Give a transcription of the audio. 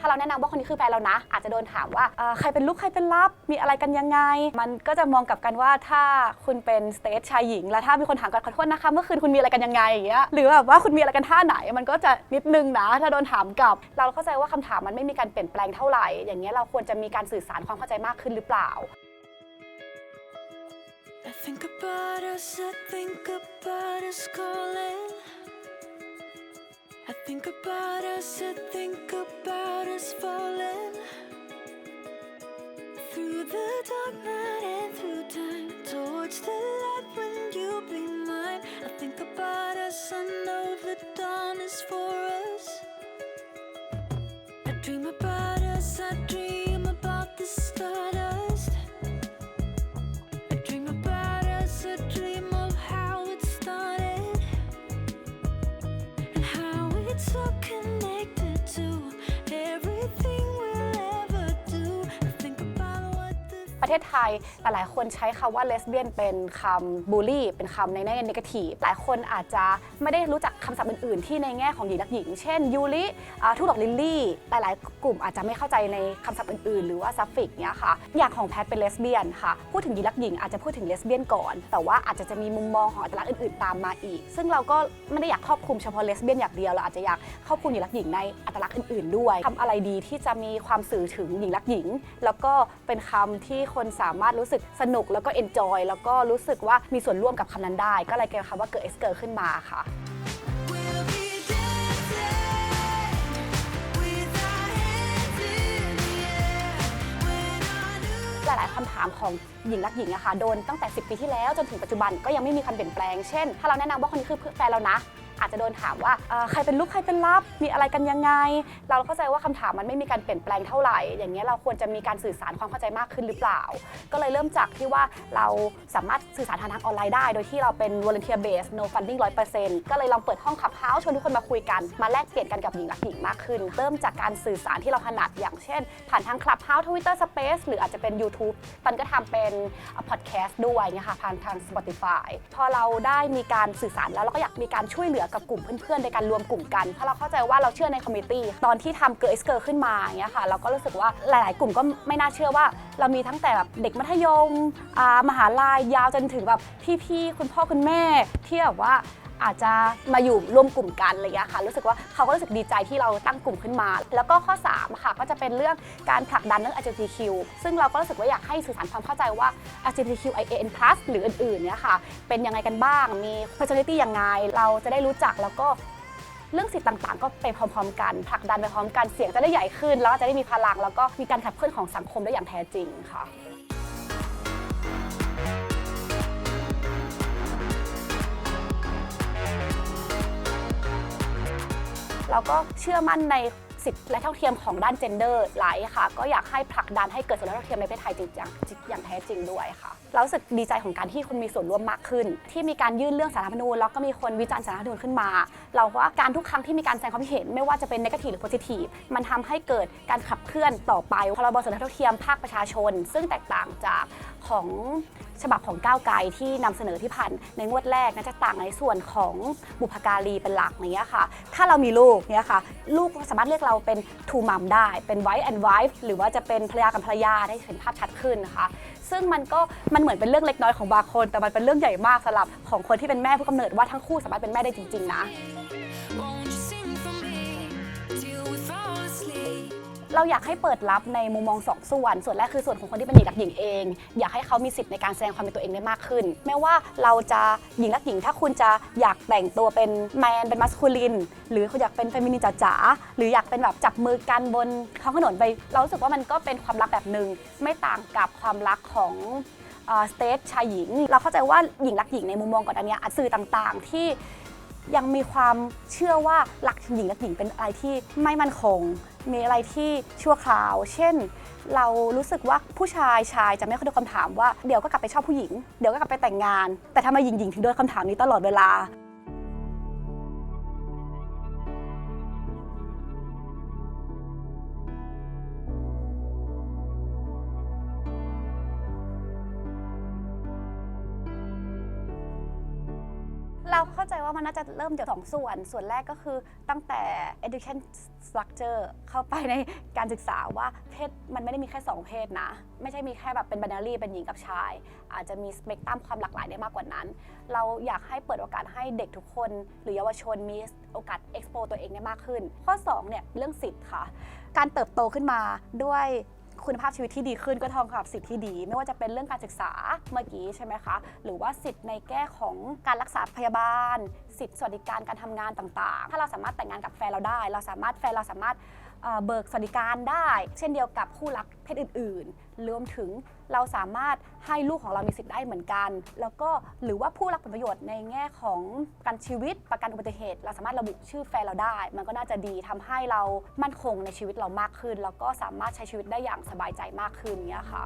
ถ้าเราแนะนำว่าคนนี้คือแฟนเรานะ อาจจะโดนถามว่าใครเป็นลูกใครเป็นลับ มีอะไรกันยังไง มันก็จะมองกลับกันว่าถ้าคุณเป็นสเตทชายหญิง แล้วถ้ามีคนถามกันขอโทษนะคะเมื่อคืนคุณมีอะไรกันยังไงอย่างเงี้ยหรือแบบว่าคุณมีอะไรกันท่าไหน มันก็จะนิดนึงนะ ถ้าโดนถามกลับ เราเข้าใจว่าคำถามมันไม่มีการเปลี่ยนแปลงเท่าไหร่ อย่างเงี้ยเราควรจะมีการสื่อสารความเข้าใจมากขึ้นหรือเปล่า I think about us, I think about us calling. Think about us, I think about us falling. Through the dark night and through time, towards the light when you be mine. I think about us, I know the dawn is for us. I dream about ประเทศไทยหลายๆคนใช้คำว่าเลสเบี้ยนเป็นคำบูลลี่ เป็นคำในแง่นกาทีฟหลายคนอาจจะไม่ได้รู้จักคำศัพท์อื่นๆ ที่ในแง่ของหญิงรักหญิง เช่นยูริทุดอกลิลลี่ หลายๆ กลุ่มอาจจะไม่เข้าใจในคำศัพท์อื่นๆ หรือว่าซัฟฟิกเนี่ยค่ะ อย่างของแพทเป็นเลสเบี้ยนค่ะ พูดถึงหญิงรักหญิงอาจจะพูดถึงเลสเบี้ยนก่อน แต่ว่าอาจจะจะมีมุมมองของอัตลักษณ์อื่นๆ ตามมาอีก ซึ่งเราก็ไม่ได้อยากครอบคลุมเฉพาะเลสเบี้ยนอย่างเดียว เราอาจจะอยากครอบคลุมหญิงรักหญิงในอัตลักษณ์อื่นๆ ด้วยทำอะไรดีที่จะมีความสื่อถึงหญิงรักหญิง แล้วก็เป็นคำที่คนสามารถรู้สึกสนุกแล้วก็เอนจอยแล้วก็รู้สึกว่ามีส่วนร่วมกับคำนั้นได้ ก็เลยเกิดคำว่าเกิดเอสเกิร์ขึ้นมาค่ะ หลาย ๆ คำถามของหญิงรักหญิงอะค่ะโดนตั้งแต่ 10 ปีที่แล้วจนถึงปัจจุบันก็ยังไม่มีการเปลี่ยนแปลง เช่น ถ้าเราแนะนำว่าคนนี้คือแฟนเรานะ อาจจะโดนถามว่าใครเป็นลูกใครเป็นลับมีอะไรกันยังไง เราเข้าใจว่าคำถามมันไม่มีการเปลี่ยนแปลงเท่าไหร่ อย่างเงี้ยเราควรจะมีการสื่อสารความเข้าใจมากขึ้นหรือเปล่า ก็เลยเริ่มจากที่ว่าเราสามารถสื่อสารทางทางออนไลน์ได้ โดยที่เราเป็น volunteer base no funding 100%ก็เลยลองเปิดห้องขับเฮาส์ชวนทุกคนมาคุยกันมาแลกเปลี่ยนกันกับหญิงรักหญิงมากขึ้น เริ่มจากการสื่อสารที่เราถนัดอย่างเช่น ผ่านทาง Clubhouse Twitter Space หรืออาจจะเป็น YouTube ปันก็ทำเป็นพอดแคสต์ด้วยนี่ยค่ะผ่านทาง Spotify พอเราได้มีการสื่อสารแล้วเราก็อยากมีการช่วยเหลือกับกลุ่มเพื่อนๆในการรวมกลุ่มกัน เพราะเราเข้าใจว่าเราเชื่อในคอมมิตี้ตอนที่ทำเกิร์ลเกิร์ขึ้นมาอย่างเงี้ยค่ะเราก็รู้สึกว่าหลาย ๆ กลุ่มก็ไม่น่าเชื่อว่า เรามีทั้งแต่แบบเด็กมัธยมอ่ามหาลัยยาวจนถึงแบบพี่ๆคุณพ่อคุณแม่ที่แบบว่า อาจจะมาอยู่ร่วมกลุ่มกันอะไรอย่างเงี้ยค่ะ รู้สึกว่าเขาก็รู้สึกดีใจที่เราตั้งกลุ่มขึ้นมา แล้วก็ข้อ3ค่ะก็จะเป็นเรื่องการผลักดันเรื่อง LGBTQ ซึ่งเราก็รู้สึกว่าอยากให้สื่อสารความเข้าใจว่า LGBTQIAN+ หรืออื่นๆเนี่ยค่ะเป็นยังไงกันบ้าง มี personality ยังไง เราจะได้รู้จักแล้วก็เรื่องสิทธิ์ต่างๆ ก็ไปพร้อมๆ กันผลักดันไปพร้อมกันเสียงจะได้ใหญ่ขึ้น แล้วก็จะได้มีพลัง แล้วก็มีการขับเคลื่อนของสังคมได้อย่างแท้จริงค่ะ เราก็เชื่อมั่นในสิทธิและเท่าเทียมของด้านเจนเดอร์ไลท์ค่ะ ก็อยากให้ผลักดันให้เกิดสิทธิและเท่าเทียมในประเทศไทยจริงจังอย่างแท้จริงด้วยค่ะเราสึกดีใจของการที่คนมีส่วนร่วมมากขึ้น ที่มีการยื่นเรื่องสารรัฐธรรมนูญแล้วก็มีคนวิจารณ์สารรัฐธรรมนูญขึ้นมา เราว่าการทุกครั้งที่มีการแสดงความคิดเห็น ไม่ว่าจะเป็นนกาทีฟหรือโพซิทีฟมันทำให้เกิดการขับเคลื่อนต่อไปพรบสิทธิและเท่าเทียมภาคประชาชน ซึ่งแตกต่างจากของฉบับของก้าวไกลที่นำเสนอที่ผ่านในงวดแรกนะจะต่างในส่วนของบุพการีเป็นหลักอย่างเงี้ยค่ะ ถ้าเรามีลูกเนี่ยค่ะ ลูกสามารถเรียกเราเป็น two mom ได้ เป็น wife and wife หรือว่าจะเป็นภรรยากับภรรยาได้เห็นภาพชัดขึ้นนะคะ ซึ่งมันก็มันเหมือนเป็นเรื่องเล็กน้อยของบางคน แต่มันเป็นเรื่องใหญ่มากสำหรับของคนที่เป็นแม่ผู้กำเนิดว่าทั้งคู่สามารถเป็นแม่ได้จริง ๆ นะ Won't you sing for me till we fall asleep? เราอยากให้เปิดรับในมุมมองสองส่วน ส่วนแรกคือส่วนของคนที่เป็นหญิงรักหญิงเอง อยากให้เขามีสิทธิ์ในการแสดงความเป็นตัวเองได้มากขึ้น ไม่ว่าเราจะหญิงรักหญิง ถ้าคุณจะอยากแต่งตัวเป็นแมนเป็นมัสคูลิน หรือคุณอยากเป็นเฟมินินจ๋าๆหรืออยากเป็นแบบจับมือกันบนท้องถนนไป เรารู้สึกว่ามันก็เป็นความรักแบบหนึ่งไม่ต่างกับความรักของสเตทชายหญิง เราเข้าใจว่าหญิงรักหญิงในมุมมองก่อนอันนี้ยสื่อต่างๆ ที่ ยังมีความเชื่อว่าหลักหญิงและหญิงเป็นอะไรที่ไม่มั่นคง มีอะไรที่ชั่วคราว เช่น เรารู้สึกว่าผู้ชายชายจะไม่ค่อยโดนคำถามว่าเดี๋ยวก็กลับไปชอบผู้หญิง เดี๋ยวก็กลับไปแต่งงาน แต่ทำไมหญิงหญิงถึงโดนคำถามนี้ตลอดเวลา เราเข้าใจว่ามันน่าจะเริ่มจากสองส่วน ส่วนแรกก็คือตั้งแต่ education structure เข้าไปในการศึกษาว่าเพศมันไม่ได้มีแค่ 2 เพศนะ ไม่ใช่มีแค่แบบเป็น binary เป็นหญิงกับชาย อาจจะมีสเปกตรัมความหลากหลายได้มากกว่านั้น เราอยากให้เปิดโอกาสให้เด็กทุกคน หรือเยาวชนมีโอกาส explore ตัวเองได้มากขึ้น ข้อ2เนี่ยเรื่องสิทธิ์ค่ะ การเติบโตขึ้นมาด้วย คุณภาพชีวิตที่ดีขึ้นก็ทองกับสิทธิ์ที่ดี ไม่ว่าจะเป็นเรื่องการศึกษาเมื่อกี้ใช่ไหมคะ หรือว่าสิทธิ์ในแง่ของการรักษาพยาบาล สิทธิ์สวัสดิการการทำงานต่างๆ ถ้าเราสามารถแต่งงานกับแฟนเราได้ เราสามารถแฟนเราสามารถ เบิกสวัสดิการได้ เช่นเดียวกับคู่รักเพศอื่นๆรวมถึงเราสามารถให้ลูกของเรามีสิทธิ์ได้เหมือนกัน แล้วก็หรือว่าผู้รับผลประโยชน์ในแง่ของประกันชีวิตประกันอุบัติเหตุ เราสามารถระบุชื่อแฟนเราได้ มันก็น่าจะดีทำให้เรามั่นคงในชีวิตเรามากขึ้น แล้วก็สามารถใช้ชีวิตได้อย่างสบายใจมากขึ้นเนี้ยค่ะ